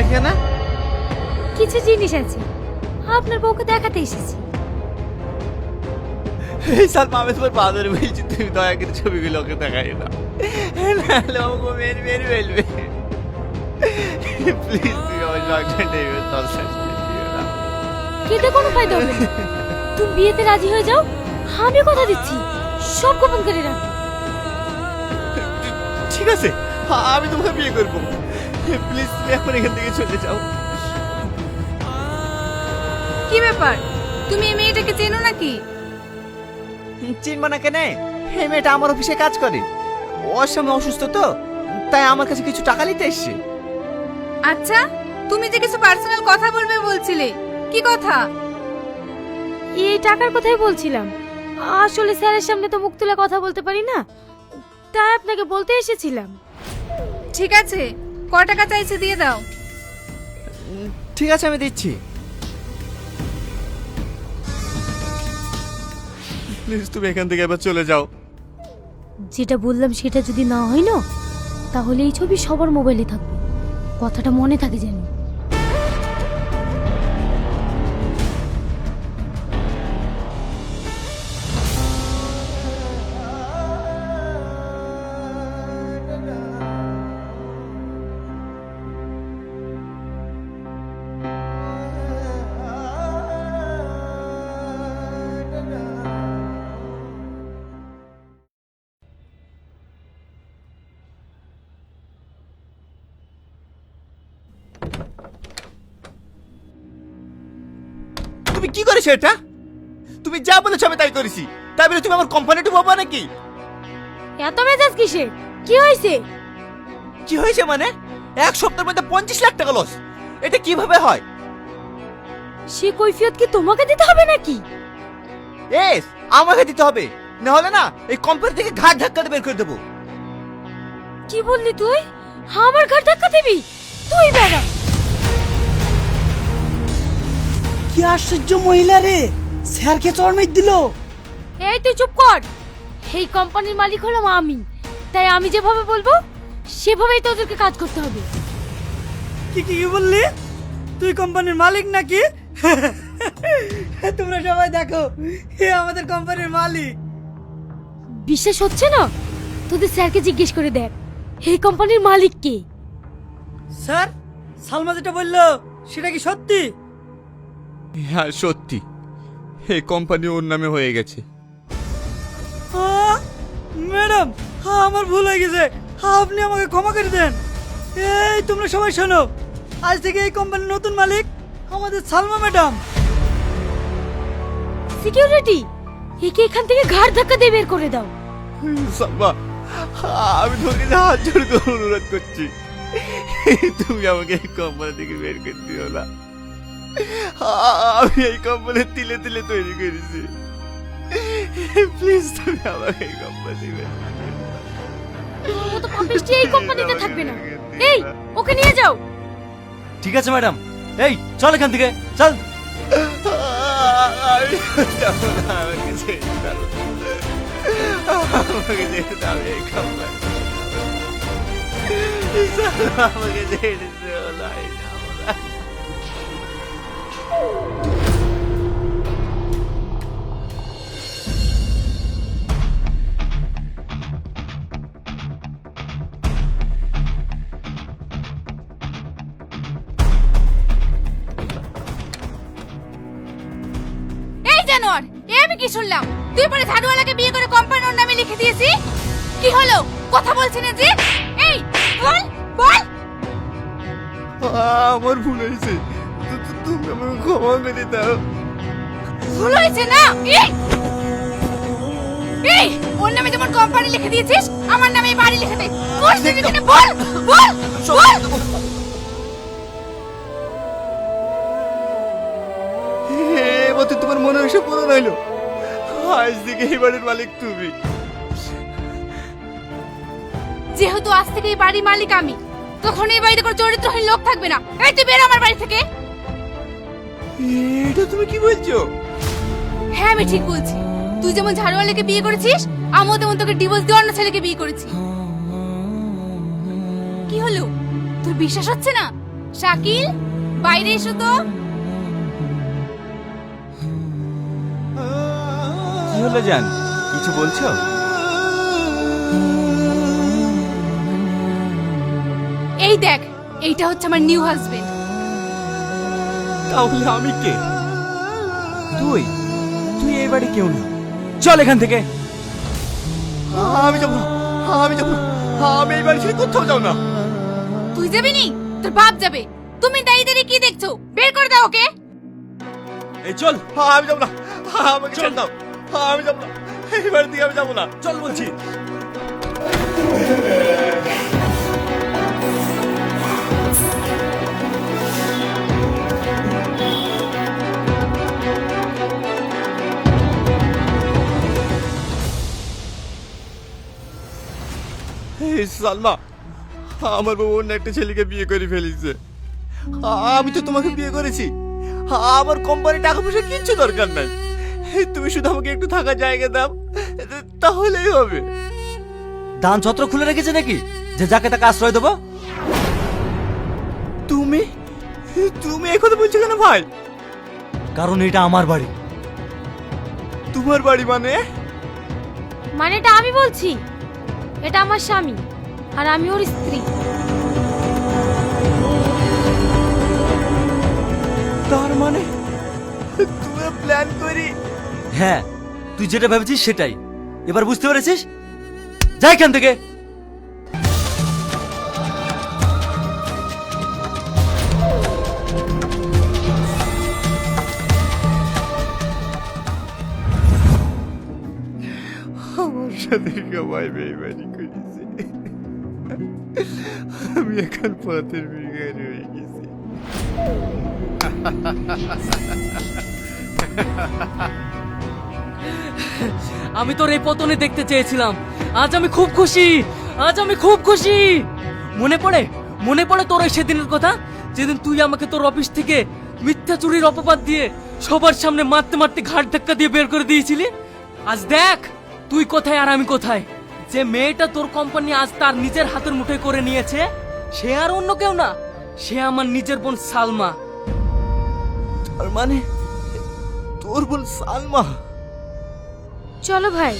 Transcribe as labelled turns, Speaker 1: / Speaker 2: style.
Speaker 1: এখানে
Speaker 2: কিছু জিনিস আছে। আপনার বউকে দেখাতে এসেছি।
Speaker 1: এই সালমা আমি তোমার বলছি তুমি দয়া করে ছবিগুলো ওকে দেখাই না নাহলে আমাকে মেরে মেরে ফেলবে। প্লিজ তুমি আমার
Speaker 2: কেটে কোনো ফায়দা হবে না। তুমি বিয়েতে রাজি হয়ে যাও আমি কথা দিচ্ছি। সব গোপন করে রাখব
Speaker 1: ঠিক আছে আমি তোমাকে বিয়ে করব। প্লিজ তুমি এখন এখান থেকে চলে যাও।
Speaker 3: কি ব্যাপার? তুমি এই মেয়েটাকে চেনো নাকি?
Speaker 1: চিনবো না কেন? এই মেয়েটা আমার অফিসে কাজ করে। ওর সময় অসুস্থ তো তাই আমার কাছে কিছু টাকা নিতে এসছে।
Speaker 3: আচ্ছা তুমি যে কিছু পার্সোনাল কথা বলবে বলছিলে কি কথা?
Speaker 2: এই টাকার কথাই বলছিলাম। আসলে স্যারের সামনে তো মুখ তুলে কথা বলতে পারি না তাই আপনাকে বলতে এসেছিলাম।
Speaker 3: ঠিক আছে ক টাকা চাইছে দিয়ে দাও।
Speaker 1: ঠিক আছে আমি দিচ্ছি। প্লিজ তুমি এখান থেকে এবার চলে যাও।
Speaker 2: যেটা বললাম সেটা যদি না হয় না তাহলে এই ছবি সবার মোবাইলে থাকবে। কথাটা মনে থাকে যেন।
Speaker 1: কি করেছ এটা? তুমি যা বলেছ আমি তাই করেছি। তাই বলে তুমি আমার কোম্পানি ডুবাবো নাকি?
Speaker 2: এত মেজাজ কিসে কি হয়েছে?
Speaker 1: কি হয়েছে মানে? এক সপ্তাহের মধ্যে পঞ্চাশ লাখ টাকা লস এটা কীভাবে হয়?
Speaker 2: সে কৈফিয়ত কি তোমাকে দিতে হবে নাকি?
Speaker 1: এস আমাকে দিতে হবে। না হলে না এই কোম্পানি থেকে ঘাট ধাক্কা দিয়ে বের করে দেবো।
Speaker 2: কি বললি তুই? আমার ঘর ধাক্কা দিবি? তুই বেড়া।
Speaker 4: কি আশ্চর্য মহিলা রে? স্যারকে চরমেট দিল।
Speaker 2: এই তুই চুপ কর। এই কোম্পানির মালিক হলাম আমি। তাই আমি যেভাবে বলব সেভাবেই তোদেরকে কাজ করতে হবে।
Speaker 4: কি কি বললি? তুই কোম্পানির মালিক নাকি? তোমরা সবাই দেখো এ আমাদের কোম্পানির মালিক।
Speaker 2: বিশ্বাস হচ্ছে না? তোদের স্যারকে জিজ্ঞেস করে দেখ এই কোম্পানির মালিক কে?
Speaker 4: স্যার সালমা যেটা বলল সেটা কি সত্যি?
Speaker 1: হ্যাঁ সত্যি। এই কোম্পানি ওর নামে হয়ে গেছে।
Speaker 4: ম্যাডাম হ্যাঁ, আমার ভুল হয়ে গেছে। আপনি আমাকে ক্ষমা করে দেন। এই তোমরা সবাই শোনো। আজ থেকে এই কোম্পানির নতুন মালিক আমাদের সালমা ম্যাডাম।
Speaker 2: সিকিউরিটি একে এখান থেকে ঘাড় ধাক্কা দিয়ে বের করে দাও।
Speaker 1: সাম্বা আমি তোমাকে হাত জোড় করে অনুরোধ করছি তুমি আমাকে এই কোম্পানি থেকে বের করে দিও না। আমি এই কোম্পানি তিলে তিলে তৈরি করেছি। প্লিজ তুমি আমাকে এই
Speaker 2: পাপিষ্টি কোম্পানিতে থাকবে না। এই ওকে নিয়ে যাও।
Speaker 4: ঠিক আছে ম্যাডাম। এই চল এখান থেকে চল।
Speaker 1: আমি যাব। না, আমাকে ছেড়ে দাও। আমাকে ছেড়ে দাও, এই কোম্পানি আমাকে ছেড়ে দিও না, আমি না।
Speaker 3: জানোয়ার এ আমি কি শুনলাম? তুই পরে ঝাড়ুওয়ালাকে বিয়ে করে কোম্পানির নামে লিখে দিয়েছি? কি হলো? কথা বলছি না যে? এই
Speaker 1: আমার ভুল হয়েছে। তুমি আমাকে ক্ষমা করে দাও
Speaker 3: ভুল হয়েছে না। এই! এই! ওর নামে যেমন কোম্পানি লিখে দিয়েছিস আমার নামে বাড়ি লিখে দে। কিনা বল বল বল
Speaker 1: এবার তোমার মনে এসে পূরণ হইল আজ থেকে এই বাড়ির মালিক তুমি।
Speaker 3: যেহেতু আজ থেকে এই বাড়ির মালিক আমি তখন এই বাড়িতে কোনো চরিত্রহীন লোক থাকবে না। এই তুই বের আমার বাড়ি থেকে।
Speaker 1: এটা তুমি কি বলছো?
Speaker 3: হ্যাঁ আমি ঠিক বলছি। তুই যেমন ঝাড়ুয়ালাকে বিয়ে করেছিস আমিও তেমন তোকে ডিভোর্স দিয়ে অন্য ছেলেকে বিয়ে করেছি। কি হলো? তোর বিশ্বাস হচ্ছে না? শাকিল বাইরে এসো তো।
Speaker 1: কি হলো জান? কিছু বলছো?
Speaker 3: এই দেখ এইটা হচ্ছে আমার নিউ হাজবেন্ড
Speaker 1: তাহলে আমি কে? তুই? তুই এই বাড়ি কেউ না। চল এখান থেকে। আমি যাব না। আমি যাব না। আমি এই বাড়ি ছেড়ে কোথাও যাও না।
Speaker 3: তুই যাবি নি? তোর বাপ যাবে। তুমি দাঁড়িয়ে দাঁড়িয়ে কি দেখছ? বের করে দাও ওকে।
Speaker 1: এই চল। আমি যাব না। আমাকে ছেড়ে দাও আমি যাব না। এই বাড়ি থেকে আমি যাব না। চল বলছি। এই সালমা আমার বউ অন্য একটা ছেলেকে বিয়ে করে ফেলেছে। আমি তো তোমাকে বিয়ে করেছি। আমার কোম্পানি টাকা পয়সা কিচ্ছু দরকার নাই। এই তুমি শুধু আমাকে একটু থাকার জায়গা দাও তাহলেই হবে।
Speaker 4: দান ছত্র খুলে রেখেছে নাকি? যে যাকে তাকে আশ্রয় দেবো।
Speaker 1: তুমি? তুমি কথা বলছো কেন ভাই?
Speaker 4: কারণ এটা আমার বাড়ি।
Speaker 1: তোমার বাড়ি মানে?
Speaker 2: মানে এটা আমি বলছি এটা আমার স্বামী। আর আমি ওর স্ত্রী।
Speaker 1: তার মানে তুমি প্ল্যান করি।
Speaker 4: হ্যাঁ তুই যেটা ভেবেছিস সেটাই। এবার বুঝতে পেরেছিস? যাই এখান থেকে।
Speaker 1: আমার সাথে সবাই বেইমানি করেছে। আমি এখন পথের বিজ্ঞানী হয়ে গেছি।
Speaker 5: আমি তোর এই পতনে দেখতে চেয়েছিলাম। আজ আমি খুব খুশি। আজ আমি খুব খুশি। মনে পড়ে? মনে পড়ে তোর ওই সেদিনের কথা? যেদিন তুই আমাকে তোর অফিস থেকে মিথ্যা চুরির অপবাদ দিয়ে সবার সামনে মারতে মারতে ঘাট ধাক্কা দিয়ে বের করে দিয়েছিলি? আজ দেখ, তুই কোথায় আর আমি কোথায়? যে মেয়েটা তোর কোম্পানি আজ তার নিজের হাতের মুঠোয় করে নিয়েছে সে আর অন্য কেউ না সে আমার নিজের বোন সালমা।
Speaker 1: তার মানে তোর বোন সালমা?
Speaker 2: চলো ভাই।